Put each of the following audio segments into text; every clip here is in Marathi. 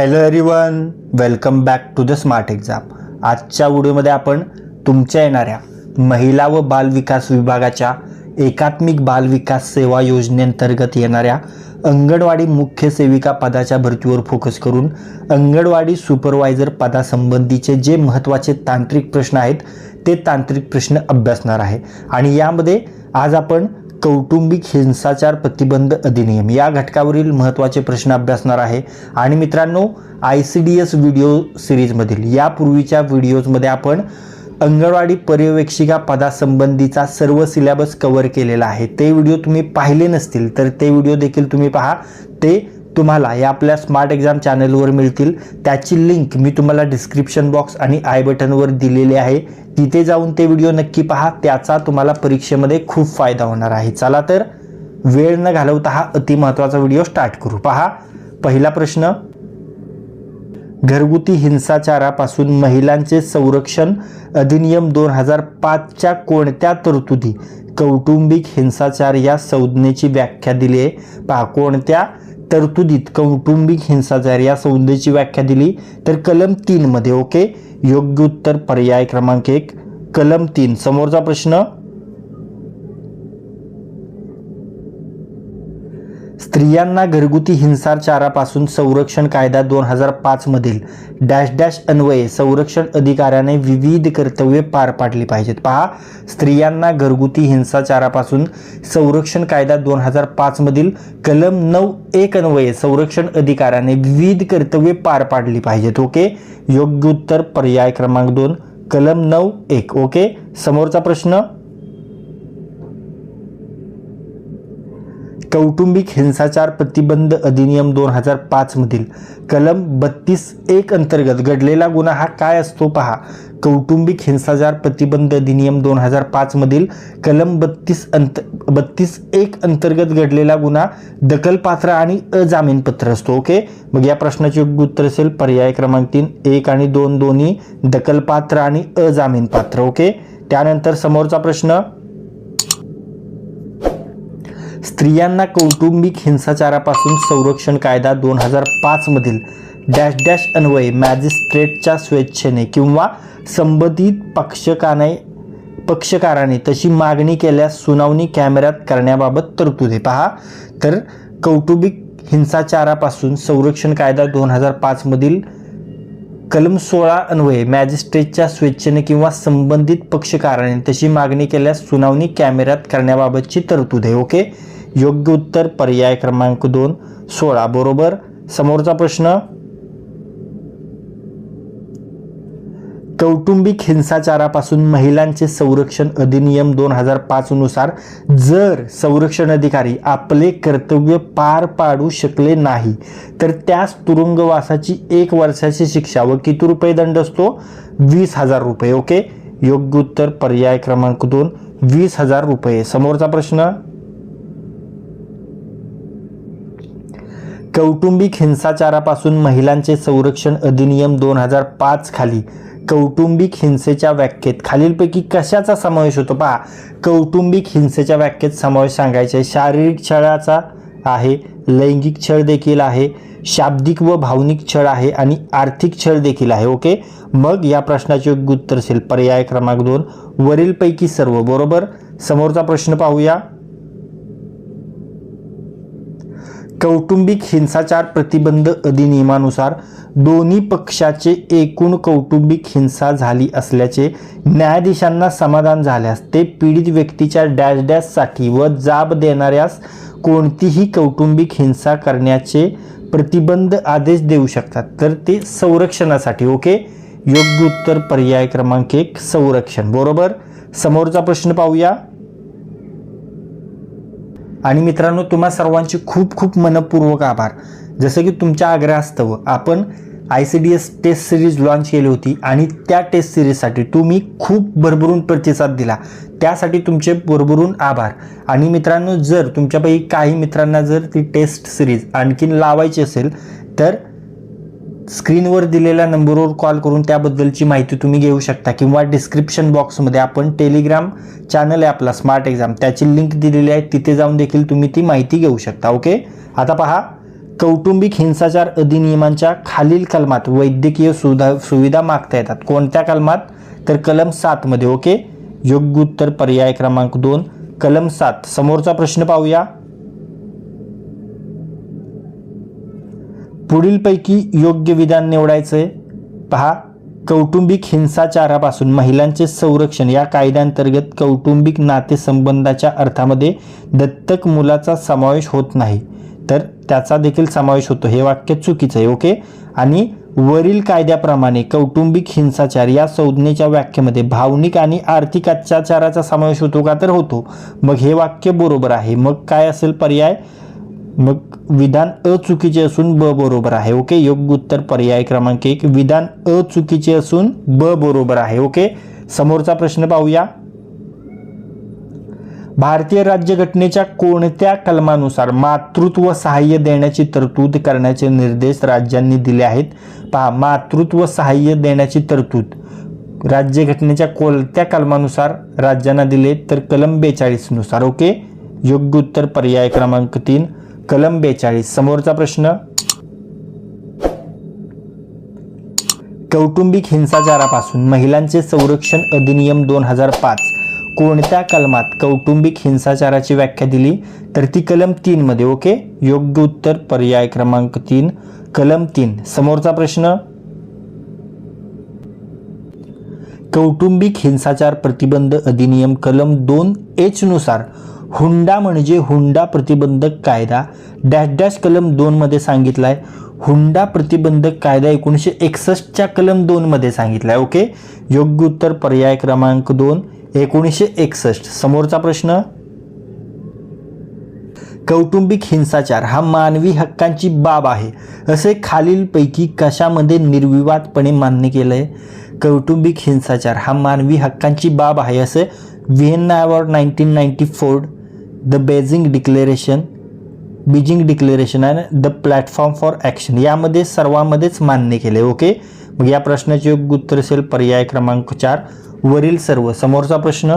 Hello everyone welcome back to the smart exam. आजच्या व्हिडिओमध्ये आपण तुमच्या येणाऱ्या महिला व बालविकास विभागाच्या एकात्मिक बालविकास सेवा योजनेअंतर्गत येणाऱ्या अंगणवाडी मुख्य सेविका पदाच्या भरतीवर फोकस करून अंगणवाडी सुपरवायझर पदासंबंधीचे जे महत्त्वाचे तांत्रिक प्रश्न आहेत ते तांत्रिक प्रश्न अभ्यासणार आहे. आणि यामध्ये आज आपण कौटुंबिक हिंसाचार प्रतिबंध अधिनियम. या घटकावरील महत्त्वाचे प्रश्न अभ्यासणार आहे. आणि मित्रांनो I C D S video सिरीजमधील यापूर्वीच्या व्हिडिओजमध्ये आपण अंगणवाडी पर्यवेक्षिका पदासंबंधीचा सर्व सिलेबस कव्हर केलेला आहे. ते व्हिडिओ तुम्ही पाहिले नसतील तर ते व्हिडिओ देखील तुम्ही पहा. ते तुम्हाला या आपल्या स्मार्ट एक्झाम चॅनलवर मिळतील. त्याची लिंक मी तुम्हाला डिस्क्रिप्शन बॉक्स आणि आय बटनवर दिलेली आहे. तिथे जाऊन ते व्हिडिओ नक्की पहा. त्याचा तुम्हाला परीक्षेमध्ये खूप फायदा होणार आहे. चला तर वेळ न घालवता हा अतिमहत्वाचा व्हिडिओ स्टार्ट करू. पहा. पहिला प्रश्न. घरगुती हिंसाचारापासून महिलांचे संरक्षण अधिनियम दोन हजार पाचच्या कोणत्या तरतुदी? कौटुंबिक हिंसाचार या संज्ञेची व्याख्या दिली आहे. पहा कोणत्या? तरतुदीत कौटुंबिक हिंसाचार या संज्ञेची व्याख्या दिली. तर कलम तीनमध्ये ओके योग्य उत्तर पर्याय क्रमांक एक. कलम तीन समोरचा प्रश्न. स्त्रियांना घरगुती हिंसाचारापासून संरक्षण कायदा दोन हजार पाचमधील डॅश डॅश अन्वये संरक्षण अधिकाऱ्याने विविध कर्तव्ये पार पाडली पाहिजेत. पहा स्त्रियांना घरगुती हिंसाचारापासून संरक्षण कायदा दोन हजार पाचमधील कलम नऊ एक अन्वये संरक्षण अधिकाऱ्याने विविध कर्तव्ये पार पाडली पाहिजेत ओके? योग्य उत्तर पर्याय क्रमांक दोन कलम नऊ एक ओके? समोरचा प्रश्न? कौटुंबिक हिंसाचार प्रतिबंध अधिनियम दोन हजार पाचमधील कलम बत्तीस एक अंतर्गत घडलेला गुन्हा हा काय असतो पहा. कौटुंबिक हिंसाचार प्रतिबंध अधिनियम दोन हजार पाचमधील कलम बत्तीस अंत बत्तीस एक अंतर्गत घडलेला गुन्हा दखलपात्र आणि अजामीनपत्र असतो ओके? मग या प्रश्नाचे योग्य उत्तर असेल पर्याय क्रमांक तीन एक आणि दोन दोन्ही दखलपात्र आणि अजामीनपात्र ओके? त्यानंतर समोरचा प्रश्न स्त्रियांना कौटुंबिक हिंसाचारापासून संरक्षण कायदा दोन हजार पाचमधील डॅश डॅश अन्वये मॅजिस्ट्रेटच्या स्वेच्छेने किंवा संबंधित पक्षकाने पक्षकाराने तशी मागणी केल्यास सुनावणी कॅमेऱ्यात करण्याबाबत तरतूद. आहे पहा तर कौटुंबिक हिंसाचारापासून संरक्षण कायदा दोन हजार पाचमधील कलम सोळा अन्वये मॅजिस्ट्रेटच्या स्वेच्छेने किंवा संबंधित पक्षकाराने तशी मागणी केल्यास सुनावणी कॅमेऱ्यात करण्याबाबतची तरतूद आहे ओके? योग्य उत्तर पर्याय क्रमांक दोन सोळा बरोबर? समोरचा प्रश्न? कौटुंबिक हिंसाचारापासून महिलांचे संरक्षण अधिनियम दोन हजार पाचनुसार जर संरक्षण अधिकारी आपले कर्तव्य पार पाडू शकले नाही तर त्यास तुरुंगवासाची एक वर्षाची शिक्षा व किती रुपये दंड असतो? वीस हजार रुपये ओके? योग्य उत्तर पर्याय क्रमांक दोन वीस हजार रुपये. समोरचा प्रश्न. कौटुंबिक हिंसाचारापासून महिलांचे संरक्षण अधिनियम दोन हजार पाच खाली कौटुंबिक हिंसेच्या व्याख्येत. खालीलपैकी कशाचा समावेश होतो? पहा कौटुंबिक हिंसेच्या व्याख्येत समावेश सांगायचे शारीरिक छळाचा आहे लैंगिक छळ देखील आहे शाब्दिक व भावनिक छळ आहे आणि आर्थिक छळ देखील आहे. ओके? मग या प्रश्नाचे योग्य उत्तर असेल पर्याय क्रमांक दोन. वरीलपैकी सर्व बरोबर? समोरचा प्रश्न पाहूया. कौटुंबिक हिंसाचार प्रतिबंध अधिनियमानुसार दोन्ही पक्षाचे एकूण कौटुंबिक हिंसा झाली असल्याचे न्यायाधीशांना समाधान झाल्यास ते पीडित व्यक्तीच्या डॅश डॅशसाठी व जाब देणाऱ्यास कोणतीही कौटुंबिक हिंसा करण्याचे प्रतिबंध आदेश देऊ शकतात. तर ते संरक्षणासाठी ओके? योग्य उत्तर पर्याय क्रमांक एक संरक्षण. बरोबर? समोरचा प्रश्न पाहूया. आणि मित्रांनो तुम्हा सर्वांचे खूप खूप मनपूर्वक आभार. जसं की तुमच्या आग्रहास्तव आपण I C D S test series launch केली होती आणि त्या टेस्ट सिरीजसाठी तुम्ही खूप भरभरून प्रतिसाद दिला. त्यासाठी तुमचे भरभरून आभार. आणि मित्रांनो जर तुमच्यापैकी काही मित्रांना जर ती टेस्ट सिरीज आणखीन लावायची असेल तर स्क्रीनवर दिलेल्या नंबरवर कॉल करून त्याबद्दलची माहिती तुम्ही घेऊ शकता किंवा डिस्क्रिप्शन बॉक्समध्ये आपण टेलिग्राम चॅनल आहे आपला स्मार्ट एक्झाम. त्याची लिंक दिलेली आहे तिथे जाऊन देखील तुम्ही ती माहिती घेऊ शकता ओके? आता पहा कौटुंबिक हिंसाचार अधिनियमांच्या खालील कलमात वैद्यकीय सुविधा सुविधा मागता येतात. कोणत्या कलमात? तर कलम सातमध्ये ओके? योग्य उत्तर पर्याय क्रमांक दोन कलम सात. समोरचा प्रश्न पाहूया. पुढीलपैकी योग्य विधान निवडायचं आहे पहा कौटुंबिक हिंसाचारापासून महिलांचे संरक्षण या कायद्यांतर्गत कौटुंबिक नातेसंबंधाच्या अर्थामध्ये दत्तक मुलाचा समावेश होत नाही. तर त्याचा देखील समावेश होतो. हे वाक्य चुकीचं आहे ओके? आणि वरील कायद्याप्रमाणे कौटुंबिक हिंसाचार या संज्ञेच्या व्याख्येमध्ये भावनिक आणि आर्थिक अत्याचाराचा समावेश होतो का? तर होतो. मग हे वाक्य बरोबर आहे. मग काय असेल पर्याय? मग विधान अचुकीचे असून ब बरोबर आहे ओके? योग्य उत्तर पर्याय क्रमांक एक विधान अचुकीचे असून ब बरोबर आहे ओके? समोरचा प्रश्न पाहूया. भारतीय राज्यघटनेच्या कोणत्या कलमानुसार मातृत्व सहाय्य देण्याची तरतूद करण्याचे निर्देश राज्यांनी दिले आहेत? पहा मातृत्व सहाय्य देण्याची तरतूद. राज्यघटनेच्या कोणत्या कलमानुसार राज्यांना दिले तर कलम बेचाळीसनुसार ओके? योग्य उत्तर पर्याय क्रमांक तीन कलम बेचाळीस समोरचा प्रश्न. कौटुंबिक हिंसाचारापासून महिलांचे संरक्षण अधिनियम दोन हजार पाच. कोणत्या कलमात कौटुंबिक हिंसाचाराची व्याख्या दिली? तर ती कलम तीन मध्ये ओके? योग्य उत्तर पर्याय क्रमांक तीन. कलम तीन. समोरचा प्रश्न. कौटुंबिक हिंसाचार प्रतिबंध अधिनियम कलम दोन एच नुसार हुंडा म्हणजे हुंडा प्रतिबंधक कायदा. डॅश डॅश कलम दोनमध्ये सांगितला आहे हुंडा प्रतिबंधक कायदा एकोणीसशे एकसष्टच्या कलम दोनमध्ये सांगितला आहे ओके? योग्य उत्तर पर्याय क्रमांक दोन एकोणीसशे एकसष्ट. समोरचा प्रश्न? कौटुंबिक हिंसाचार हा मानवी हक्कांची बाब आहे. असे खालीलपैकी कशामध्ये निर्विवादपणे मान्य केलं आहे कौटुंबिक हिंसाचार हा मानवी हक्कांची बाब आहे असे Vienna award nineteen ninety four the Beijing declaration Beijing declaration and the platform for action यामध्ये सर्वांमध्येच मान्य केले ओके मग या प्रश्नाचे योग्य उत्तर असेल पर्याय क्रमांक चार वरील सर्व. समोरचा प्रश्न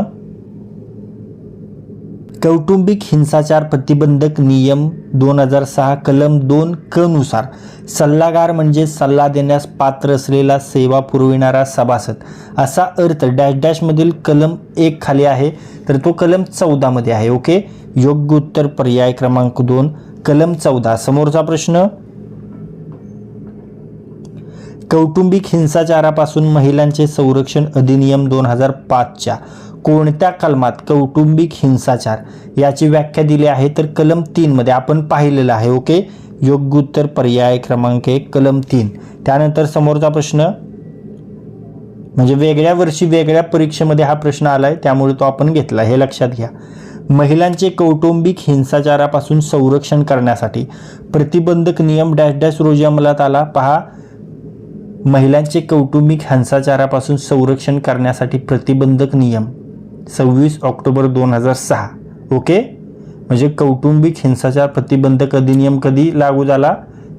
कौटुंबिक हिंसाचार प्रतिबंधक नियम दोन हजार सहा कलम दोन क नुसार सल्लागार म्हणजे सल्ला देण्यास पात्र असलेला सेवा पुरविणारा सभासद. असा अर्थ डॅश डॅशमधील कलम एक खाली आहे तर तो कलम चौदामध्ये आहे. ओके? योग्य उत्तर पर्याय क्रमांक दोन कलम चौदा. समोरचा प्रश्न? कौटुंबिक हिंसाचारापासून महिलांचे संरक्षण अधिनियम दोन हजार पाचच्या. कोणत्या कलमात कौटुंबिक हिंसाचार याची व्याख्या दिली आहे तर कलम तीनमध्ये आपण पाहिलेलं आहे ओके? योग्य उत्तर पर्याय क्रमांक एक कलम तीन. त्यानंतर समोरचा प्रश्न म्हणजे वेगळ्या वर्षी वेगळ्या परीक्षेमध्ये हा प्रश्न आलाय त्यामुळे तो आपण घेतला हे लक्षात घ्या. महिलांचे कौटुंबिक हिंसाचारापासून संरक्षण करण्यासाठी प्रतिबंधक नियम डॅश डॅश रोजी अंमलात आला. पहा महिलांचे कौटुंबिक हिंसाचारापासून संरक्षण करण्यासाठी प्रतिबंधक नियम. सव्वीस ऑक्टोबर दोन हजार सहा. ओके? म्हणजे कौटुंबिक हिंसाचार प्रतिबंधक अधिनियम कधी लागू झाला?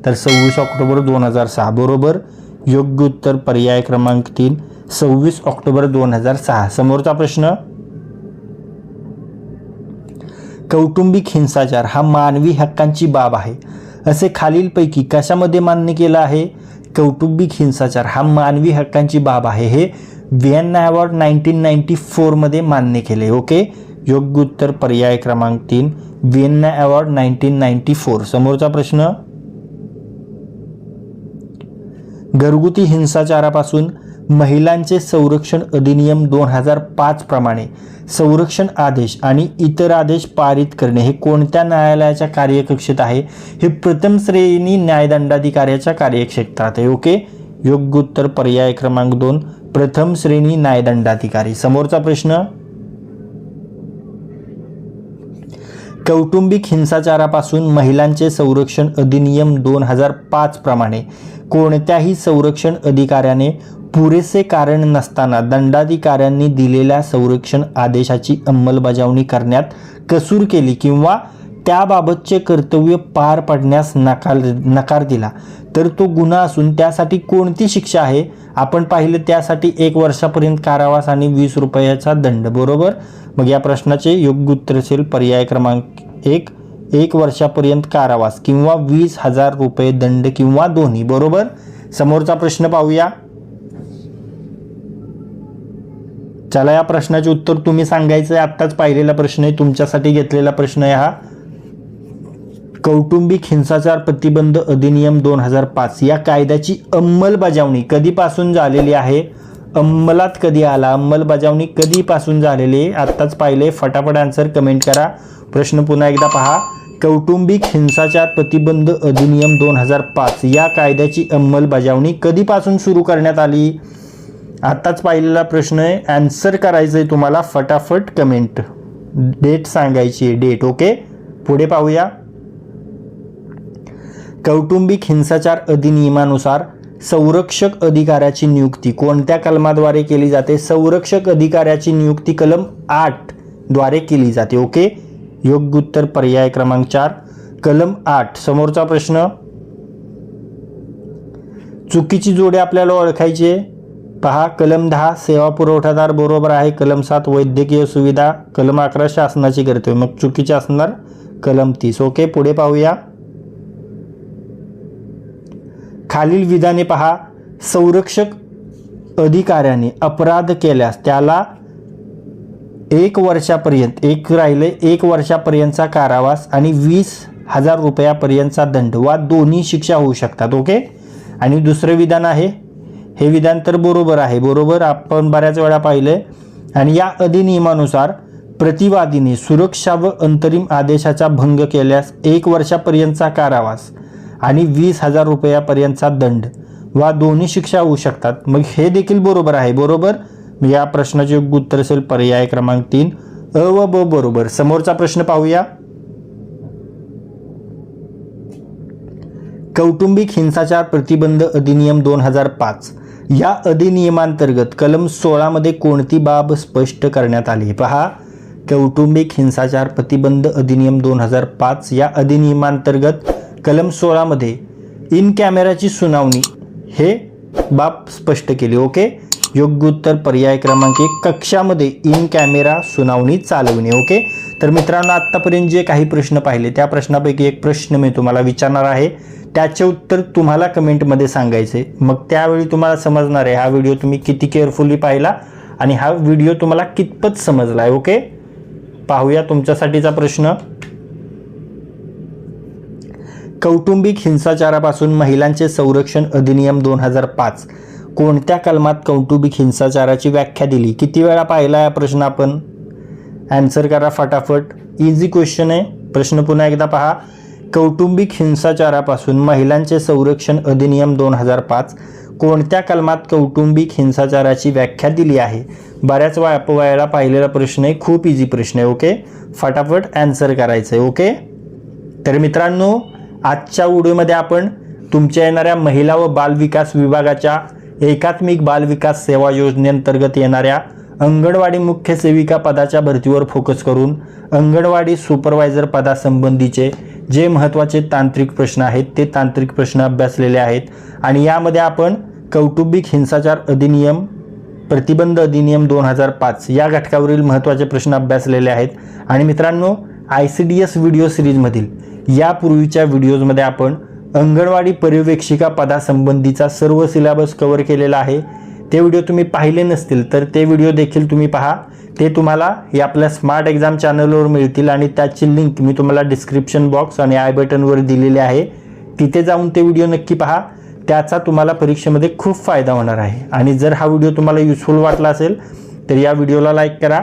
तर सव्वीस ऑक्टोबर दोन हजार सहा. बरोबर? योग्य उत्तर पर्याय क्रमांक तीन. सव्वीस ऑक्टोबर दोन हजार सहा. समोरचा प्रश्न? कौटुंबिक हिंसाचार हा मानवी हक्कांची बाब आहे. असे खालीलपैकी कशामध्ये मान्य केलं आहे? कौटुंबिक हिंसाचार हा मानवी हक्कांची बाब आहे. हे व्हिएन्ना अवॉर्ड नाईन्टीन नाईन्टी फोरमध्ये मान्य केले ओके योग्य उत्तर पर्याय क्रमांक तीन Vienna award nineteen ninety four समोरचा प्रश्न? घरगुती हिंसाचारापासून महिलांचे संरक्षण अधिनियम दोन हजार पाच प्रमाणे संरक्षण आदेश आणि इतर आदेश पारित करणे हे कोणत्या न्यायालयाच्या कार्यकक्षेत आहे? हे प्रथम श्रेणी न्यायदंडाधिकाऱ्याच्या कार्यक्षेत्रात आहे ओके योग्य उत्तर पर्याय क्रमांक दोन प्रथम श्रेणी न्यायदंडाधिकारी. समोरचा प्रश्न? कौटुंबिक हिंसाचारापासून महिलांचे संरक्षण अधिनियम दोन हजार पाच प्रमाणे. कोणत्याही संरक्षण अधिकाऱ्याने पुरेसे कारण नसताना दंडाधिकाऱ्यांनी दिलेल्या संरक्षण आदेशाची अंमलबजावणी करण्यात कसूर केली किंवा त्याबाबतचे कर्तव्य पार पाडण्यास नकार नकार दिला. तर तो गुन्हा असून त्यासाठी कोणती शिक्षा आहे? आपण पाहिलं त्यासाठी एक वर्षापर्यंत कारावास आणि वीस रुपयाचा दंड बरोबर? मग या प्रश्नाचे योग्य उत्तर असेल पर्याय क्रमांक एक. एक वर्षापर्यंत कारावास किंवा वीस हजार रुपये दंड किंवा दोन्ही बरोबर? समोरचा प्रश्न पाहूया. चला या प्रश्नाचे उत्तर तुम्ही सांगायचं आहे. आत्ताच पाहिलेला प्रश्न आहे. तुमच्यासाठी घेतलेला प्रश्न आहे हा. कौटुंबिक हिंसाचार प्रतिबंध अधिनियम दोन हजार पाच या कायद्याची अंमलबजावणी कधीपासून झालेली आहे? अंमलात कधी आला? अंमलबजावणी कधीपासून झालेली आहे? आत्ताच पाहिले फटाफट आन्सर कमेंट करा. प्रश्न पुन्हा एकदा पहा. कौटुंबिक हिंसाचार प्रतिबंध अधिनियम दोन हजार पाच या कायद्याची अंमलबजावणी कधीपासून सुरू करण्यात आली? आत्ताच पाहिलेला प्रश्न आहे. ॲन्सर करायचं आहे तुम्हाला फटाफट कमेंट डेट सांगायची आहे. डेट ओके पुढे पाहूया. कौटुंबिक हिंसाचार अधिनियमानुसार संरक्षक अधिकाऱ्याची नियुक्ती. कोणत्या कलमाद्वारे केली जाते? संरक्षक अधिकाऱ्याची नियुक्ती कलम आठद्वारे केली जाते. ओके? योग्य उत्तर पर्याय क्रमांक चार. कलम आठ. समोरचा प्रश्न. चुकीची जोडे आपल्याला ओळखायची. आहे पहा कलम दहा सेवा पुरवठादार बरोबर आहे. कलम सात वैद्यकीय सुविधा. कलम अकरा शासनाची कर्तव्य मग चुकीची असणार कलम तीस. ओके? पुढे पाहूया. खालील विधाने पहा. संरक्षक अधिकाऱ्याने अपराध केल्यास त्याला एक वर्षापर्यंत एक राहिले एक वर्षापर्यंतचा कारावास आणि वीस हजार रुपयापर्यंतचा दंड वा दोन्ही शिक्षा होऊ शकतात ओके? आणि दुसरं विधान आहे. हे विधान तर बरोबर आहे बरोबर आपण बऱ्याच वेळा पाहिलं आणि या अधिनियमानुसार प्रतिवादीने सुरक्षा व अंतरिम आदेशाचा भंग केल्यास एक वर्षापर्यंतचा कारावास आणि वीस हजार रुपयापर्यंतचा दंड. वा दोन्ही शिक्षा होऊ शकतात. मग हे देखील बरोबर आहे बरोबर? या प्रश्नाचे उत्तर असेल पर्याय क्रमांक तीन. अ व ब बरोबर. समोरचा प्रश्न पाहूया. कौटुंबिक हिंसाचार प्रतिबंध अधिनियम दोन हजार पाच. या अधिनियमांतर्गत कलम सोळामध्ये कोणती बाब स्पष्ट करण्यात आली? पहा. कौटुंबिक हिंसाचार प्रतिबंध अधिनियम दोन हजार पाच. या अधिनियमांतर्गत कलम सोळामध्ये इन कॅमेराची सुनावणी हे बाब स्पष्ट केली ओके? योग्य उत्तर पर्याय क्रमांक एक कक्षामध्ये इन कॅमेरा सुनावणी चालवणे ओके? तर मित्रांनो आत्तापर्यंत जे काही प्रश्न पाहिले त्या प्रश्नापैकी एक प्रश्न मी तुम्हाला विचारणार आहे. त्याचे उत्तर तुम्हाला कमेंटमध्ये सांगायचे. मग त्यावेळी तुम्हाला समजणार आहे हा व्हिडिओ तुम्ही किती केअरफुली पाहिला आणि हा व्हिडिओ तुम्हाला कितपत समजला आहे ओके? पाहूया तुमच्यासाठीचा प्रश्न. कौटुंबिक हिंसाचारापासून महिलांचे संरक्षण अधिनियम दोन हजार पाच. कोणत्या कलमात कौटुंबिक हिंसाचाराची व्याख्या दिली? किती वेळा पाहिला हा प्रश्न आपण? ॲन्सर करा फटाफट. इझी क्वेश्चन आहे. प्रश्न पुन्हा एकदा पहा. कौटुंबिक हिंसाचारापासून महिलांचे संरक्षण अधिनियम दोन हजार पाच. कोणत्या कलमात कौटुंबिक हिंसाचाराची व्याख्या दिली आहे? बऱ्याच वेळा वेळेला पाहिलेला प्रश्न आहे. खूप इझी प्रश्न आहे ओके फटाफट ॲन्सर करायचं आहे ओके तर मित्रांनो आजच्या व्हिडिओमध्ये आपण तुमच्या येणाऱ्या महिला व बालविकास विभागाच्या एकात्मिक बालविकास सेवा योजनेअंतर्गत येणाऱ्या अंगणवाडी मुख्य सेविका पदाच्या भरतीवर फोकस करून अंगणवाडी सुपरवायझर पदासंबंधीचे जे महत्त्वाचे तांत्रिक प्रश्न आहेत ते तांत्रिक प्रश्न अभ्यासलेले आहेत. आणि यामध्ये आपण कौटुंबिक हिंसाचार अधिनियम प्रतिबंध अधिनियम दोन हजार पाच या घटकावरील महत्त्वाचे प्रश्न अभ्यासलेले आहेत. आणि मित्रांनो I C D S video सिरीजमधील यापूर्वीच्या व्हिडिओजमध्ये आपण अंगणवाडी पर्यवेक्षिका पदासंबंधीचा सर्व सिलेबस कव्हर केलेला आहे. ते व्हिडिओ तुम्ही पाहिले नसतील तर ते व्हिडिओ देखील तुम्ही पहा. ते तुम्हाला या आपल्या स्मार्ट एक्झाम चॅनलवर मिळतील आणि त्याची लिंक मी तुम्हाला डिस्क्रिप्शन बॉक्स आणि आय बटनवर दिलेली आहे. तिथे जाऊन ते व्हिडिओ नक्की पहा. त्याचा तुम्हाला परीक्षेमध्ये खूप फायदा होणार आहे. आणि जर हा व्हिडिओ तुम्हाला युजफुल वाटला असेल तर या व्हिडिओला लाईक करा.